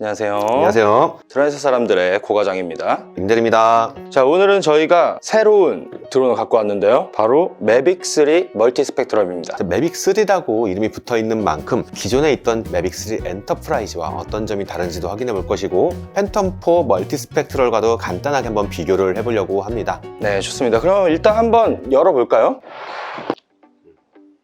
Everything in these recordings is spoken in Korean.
안녕하세요. 안녕하세요. 드라이스 사람들의 고과장입니다. 임대리입니다. 자, 오늘은 저희가 새로운 드론을 갖고 왔는데요. 바로 매빅 3 멀티 스펙트럼입니다. 매빅 3라고 이름이 붙어 있는 만큼 기존에 있던 매빅 3 엔터프라이즈와 어떤 점이 다른지도 확인해 볼 것이고 팬텀 4 멀티 스펙트럴과도 간단하게 한번 비교를 해보려고 합니다. 네, 좋습니다. 그럼 일단 한번 열어볼까요?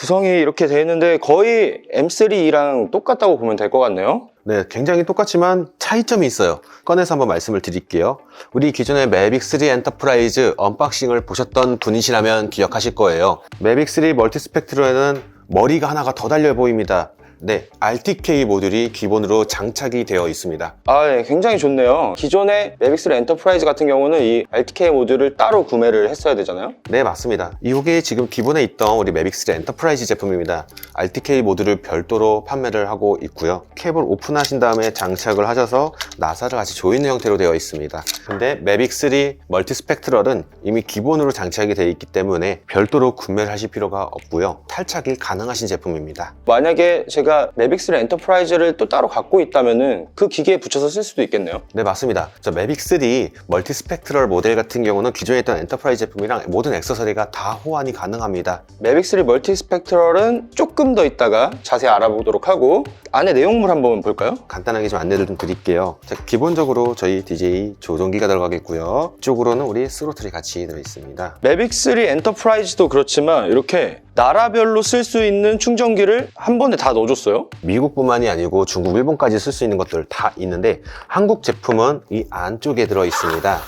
구성이 이렇게 되어 있는데 거의 M3랑 똑같다고 보면 될 것 같네요. 네, 굉장히 똑같지만 차이점이 있어요. 꺼내서 한번 말씀을 드릴게요. 우리 기존의 매빅 3 엔터프라이즈 언박싱을 보셨던 분이시라면 기억하실 거예요. 매빅 3 멀티 스펙트럴에는 머리가 하나가 더 달려 보입니다. 네, RTK 모듈이 기본으로 장착이 되어 있습니다. 아, 네, 굉장히 좋네요. 기존의 매빅 3 엔터프라이즈 같은 경우는 이 RTK 모듈을 따로 구매를 했어야 되잖아요. 네, 맞습니다. 이게 지금 기본에 있던 우리 매빅3 엔터프라이즈 제품입니다. RTK 모듈을 별도로 판매를 하고 있고요. 캡을 오픈하신 다음에 장착을 하셔서 나사를 같이 조이는 형태로 되어 있습니다. 근데 매빅3 멀티 스펙트럴은 이미 기본으로 장착이 되어 있기 때문에 별도로 구매를 하실 필요가 없고요. 탈착이 가능하신 제품입니다. 만약에 제가 매빅 3 엔터프라이즈를 또 따로 갖고 있다면은 그 기계에 붙여서 쓸 수도 있겠네요. 네, 맞습니다. 저 매빅3 멀티 스펙트럴 모델 같은 경우는 기존에 있던 엔터프라이즈 제품이랑 모든 액세서리가 다 호환이 가능합니다. 매빅 3 멀티 스펙트럴은 조금 더 있다가 자세히 알아보도록 하고 안에 내용물 한번 볼까요? 간단하게 좀 안내를 좀 드릴게요. 자, 기본적으로 저희 DJ 조종기가 들어가겠고요. 이쪽으로는 우리 스로틀이 같이 들어있습니다. 매빅 3 엔터프라이즈도 그렇지만 이렇게 나라별로 쓸 수 있는 충전기를 한 번에 다 넣어줬어요. 미국뿐만이 아니고 중국, 일본까지 쓸 수 있는 것들 다 있는데 한국 제품은 이 안쪽에 들어있습니다.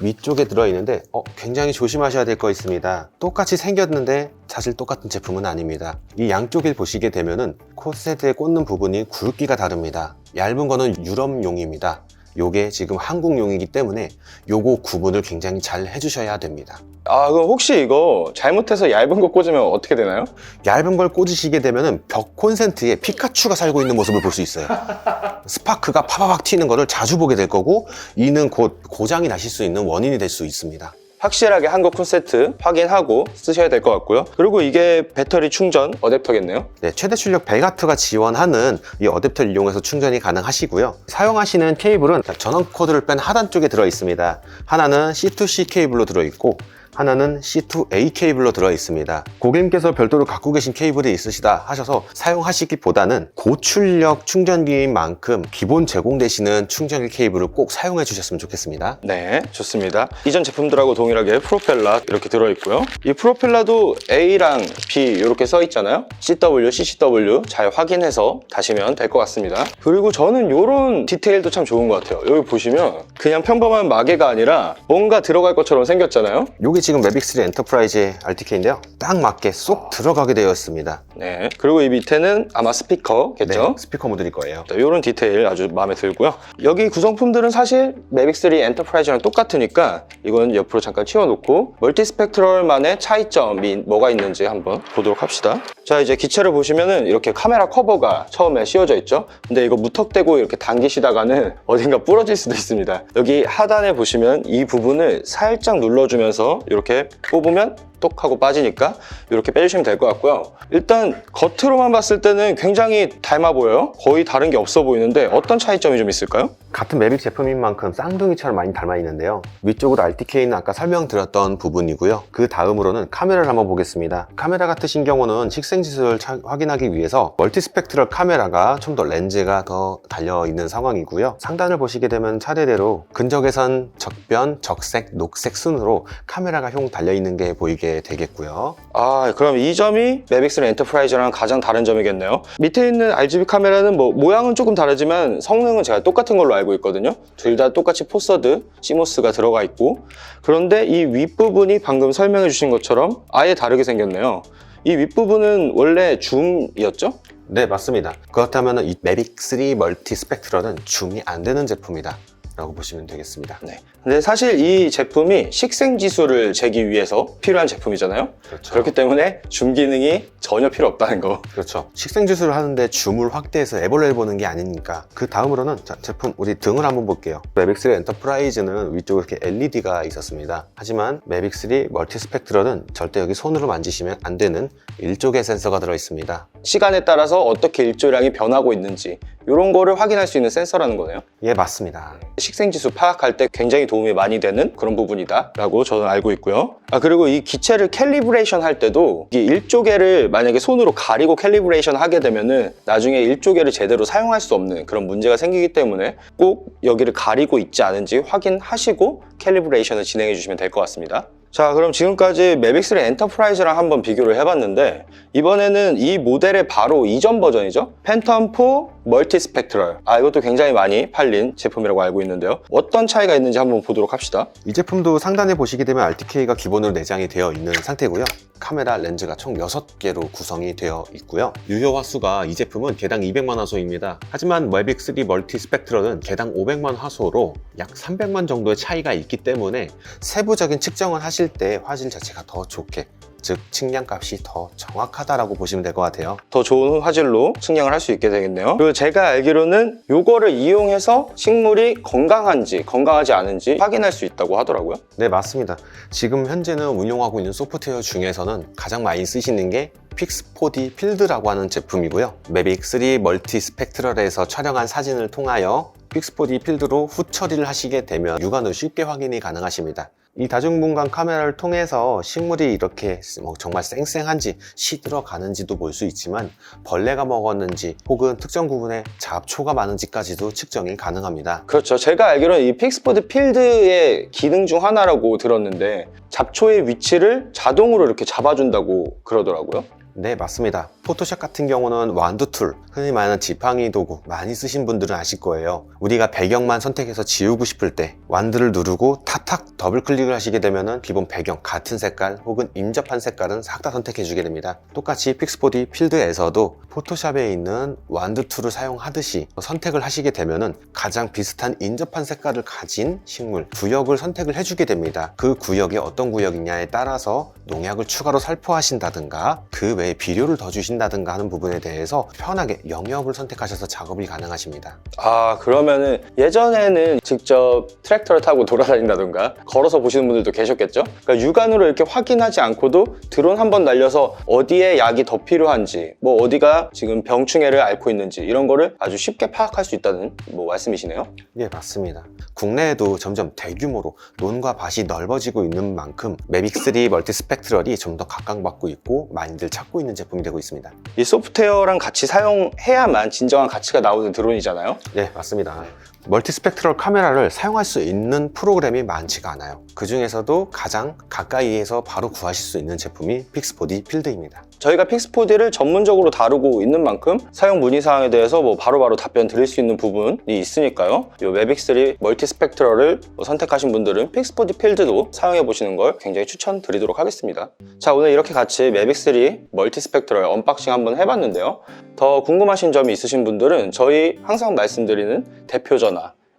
위쪽에 들어있는데 어, 굉장히 조심하셔야 될 거 있습니다. 똑같이 생겼는데 사실 똑같은 제품은 아닙니다. 이 양쪽을 보시게 되면은 코세트에 꽂는 부분이 굵기가 다릅니다. 얇은 거는 유럽용입니다. 요게 지금 한국용이기 때문에 요거 구분을 굉장히 잘 해주셔야 됩니다. 아 그럼 혹시 이거 잘못해서 얇은 거 꽂으면 어떻게 되나요? 얇은 걸 꽂으시게 되면은 벽 콘센트에 피카츄가 살고 있는 모습을 볼 수 있어요. 스파크가 파바박 튀는 거를 자주 보게 될 거고 이는 곧 고장이 나실 수 있는 원인이 될 수 있습니다. 확실하게 한국 콘센트 확인하고 쓰셔야 될 것 같고요. 그리고 이게 배터리 충전 어댑터겠네요. 네, 최대 출력 100W가 지원하는 이 어댑터를 이용해서 충전이 가능하시고요. 사용하시는 케이블은 전원 코드를 뺀 하단 쪽에 들어 있습니다. 하나는 C2C 케이블로 들어 있고 하나는 C2A 케이블로 들어 있습니다. 고객님께서 별도로 갖고 계신 케이블이 있으시다 하셔서 사용하시기보다는 고출력 충전기인 만큼 기본 제공되시는 충전기 케이블을 꼭 사용해 주셨으면 좋겠습니다. 네, 좋습니다. 이전 제품들하고 동일하게 프로펠러 이렇게 들어 있고요. 이 프로펠러도 A랑 B 이렇게 써 있잖아요. CW, CCW 잘 확인해서 다시면 될 것 같습니다. 그리고 저는 이런 디테일도 참 좋은 것 같아요. 여기 보시면 그냥 평범한 마개가 아니라 뭔가 들어갈 것처럼 생겼잖아요. 이게 지금 매빅3 엔터프라이즈의 RTK인데요. 딱 맞게 쏙 들어가게 되어 있습니다. 네, 그리고 이 밑에는 아마 스피커겠죠. 네, 스피커 모듈일 거예요. 이런 디테일 아주 마음에 들고요. 여기 구성품들은 사실 매빅 3 엔터프라이즈랑 똑같으니까 이건 옆으로 잠깐 치워놓고 멀티 스펙트럴만의 차이점이 뭐가 있는지 한번 보도록 합시다. 자 이제 기체를 보시면은 이렇게 카메라 커버가 처음에 씌워져 있죠. 근데 이거 무턱대고 이렇게 당기시다가는 어딘가 부러질 수도 있습니다. 여기 하단에 보시면 이 부분을 살짝 눌러주면서 이렇게 뽑으면 똑 하고 빠지니까 이렇게 빼주시면 될 것 같고요. 일단 겉으로만 봤을 때는 굉장히 닮아 보여요. 거의 다른 게 없어 보이는데 어떤 차이점이 좀 있을까요? 같은 매빅 제품인 만큼 쌍둥이처럼 많이 닮아 있는데요. 위쪽으로 RTK는 아까 설명드렸던 부분이고요. 그 다음으로는 카메라를 한번 보겠습니다. 카메라 같으신 경우는 식생지수를 차- 확인하기 위해서 멀티 스펙트럴 카메라가 좀 더 렌즈가 더 달려 있는 상황이고요. 상단을 보시게 되면 차례대로 근적외선, 적변, 적색, 녹색 순으로 카메라가 흉 달려 있는 게 보이게 되겠고요. 아 그럼 이 점이 매빅스 엔터프라이즈랑 가장 다른 점이겠네요. 밑에 있는 RGB 카메라는 뭐 모양은 조금 다르지만 성능은 제가 똑같은 걸로 알고 있거든요. 둘 다 똑같이 포서드, 시모스가 들어가 있고 그런데 이 윗부분이 방금 설명해 주신 것처럼 아예 다르게 생겼네요. 이 윗부분은 원래 줌이었죠? 네, 맞습니다. 그렇다면 이 매빅 3 멀티 스펙트럴은 줌이 안 되는 제품이다. 라고 보시면 되겠습니다. 네. 근데 사실 이 제품이 식생 지수를 재기 위해서 필요한 제품이잖아요. 그렇죠. 그렇기 때문에 줌 기능이 전혀 필요 없다는 거. 그렇죠. 식생지수를 하는데 줌을 확대해서 애벌레를 보는 게 아니니까. 그 다음으로는 자, 제품 우리 등을 한번 볼게요. 매빅3 엔터프라이즈는 위쪽에 이렇게 LED가 있었습니다. 하지만 매빅3 멀티 스펙트럴은 절대 여기 손으로 만지시면 안 되는 일족의 센서가 들어 있습니다. 시간에 따라서 어떻게 일조량이 변하고 있는지 이런 거를 확인할 수 있는 센서라는 거네요. 예, 맞습니다. 식생지수 파악할 때 굉장히 도움이 많이 되는 그런 부분이다라고 저는 알고 있고요. 아 그리고 이 기체를 캘리브레이션 할 때도 이게 일조개를 만약에 손으로 가리고 캘리브레이션 하게 되면은 나중에 일조개를 제대로 사용할 수 없는 그런 문제가 생기기 때문에 꼭 여기를 가리고 있지 않은지 확인하시고 캘리브레이션을 진행해 주시면 될 것 같습니다. 자 그럼 지금까지 매빅3 엔터프라이즈랑 한번 비교를 해봤는데 이번에는 이 모델의 바로 이전 버전이죠 팬텀 4 멀티 스펙트럴 아 이것도 굉장히 많이 팔린 제품이라고 알고 있는데요 어떤 차이가 있는지 한번 보도록 합시다 이 제품도 상단에 보시게 되면 RTK가 기본으로 내장이 되어 있는 상태고요. 카메라 렌즈가 총 6개로 구성이 되어 있고요. 유효 화수가 이 제품은 개당 200만 화소입니다. 하지만 매빅 3 멀티 스펙트럴은 개당 500만 화소로 약 300만 정도의 차이가 있기 때문에 세부적인 측정을 하실 때 화질 자체가 더 좋게 즉 측량값이 더 정확하다라고 보시면 될 것 같아요. 더 좋은 화질로 측량을 할 수 있게 되겠네요 그리고 제가 알기로는 이거를 이용해서 식물이 건강한지 건강하지 않은지 확인할 수 있다고 하더라고요 네, 맞습니다. 지금 현재는 운용하고 있는 소프트웨어 중에서는 가장 많이 쓰시는 게 픽스4D 필드라고 하는 제품이고요. 매빅 3 멀티 스펙트럴에서 촬영한 사진을 통하여 픽스4D 필드로 후 처리를 하시게 되면 육안으로 쉽게 확인이 가능하십니다. 이 다중분간 카메라를 통해서 식물이 이렇게 뭐 정말 쌩쌩한지 시들어가는지도 볼 수 있지만 벌레가 먹었는지 혹은 특정 부분에 잡초가 많은지까지도 측정이 가능합니다. 그렇죠 제가 알기로는 이 픽스포드 필드의 기능 중 하나라고 들었는데 잡초의 위치를 자동으로 이렇게 잡아준다고 그러더라고요 네, 맞습니다. 포토샵 같은 경우는 완두 툴, 흔히 말하는 지팡이 도구 많이 쓰신 분들은 아실 거예요. 우리가 배경만 선택해서 지우고 싶을 때 완두를 누르고 탁탁 더블 클릭을 하시게 되면은 기본 배경 같은 색깔 혹은 인접한 색깔은 싹 다 선택해 주게 됩니다. 똑같이 픽스포디 필드에서도 포토샵에 있는 완두 툴을 사용하듯이 선택을 하시게 되면은 가장 비슷한 인접한 색깔을 가진 식물 구역을 선택을 해주게 됩니다. 그 구역이 어떤 구역이냐에 따라서 농약을 추가로 살포하신다든가 그 외에 비료를 더 주신다든가 하는 부분에 대해서 편하게 영역을 선택하셔서 작업이 가능하십니다. 아 그러면은 예전에는 직접 트랙터를 타고 돌아다닌다던가 걸어서 보시는 분들도 계셨겠죠? 그러니까 육안으로 이렇게 확인하지 않고도 드론 한 번 날려서 어디에 약이 더 필요한지 뭐 어디가 지금 병충해를 앓고 있는지 이런 거를 아주 쉽게 파악할 수 있다는 뭐 말씀이시네요 예, 맞습니다. 국내에도 점점 대규모로 논과 밭이 넓어지고 있는 만큼 매빅3 멀티 스펙트럴이 좀 더 각광받고 있고 많이들 찾고 있는 제품이 되고 있습니다. 이 소프트웨어랑 같이 사용해야만 진정한 가치가 나오는 드론이잖아요 네, 맞습니다. 멀티 스펙트럴 카메라를 사용할 수 있는 프로그램이 많지가 않아요. 그 중에서도 가장 가까이에서 바로 구하실 수 있는 제품이 픽스포디 필드입니다. 저희가 픽스포디를 전문적으로 다루고 있는 만큼 사용 문의사항에 대해서 뭐 바로바로 답변 드릴 수 있는 부분이 있으니까요. 이 매빅3 멀티 스펙트럴을 뭐 선택하신 분들은 픽스포디 필드도 사용해 보시는 걸 굉장히 추천드리도록 하겠습니다. 자, 오늘 이렇게 같이 매빅3 멀티 스펙트럴 언박싱 한번 해봤는데요. 더 궁금하신 점이 있으신 분들은 저희 항상 말씀드리는 대표 전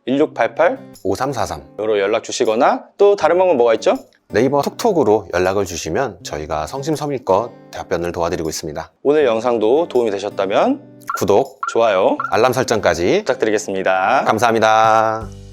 화1688 5343 으로 연락 주시거나 또 다른 방법 뭐가 있죠? 네이버 톡톡으로 연락을 주시면 저희가 성심성의껏 답변을 도와드리고 있습니다. 오늘 영상도 도움이 되셨다면 구독, 좋아요 알람 설정까지 부탁드리겠습니다. 감사합니다.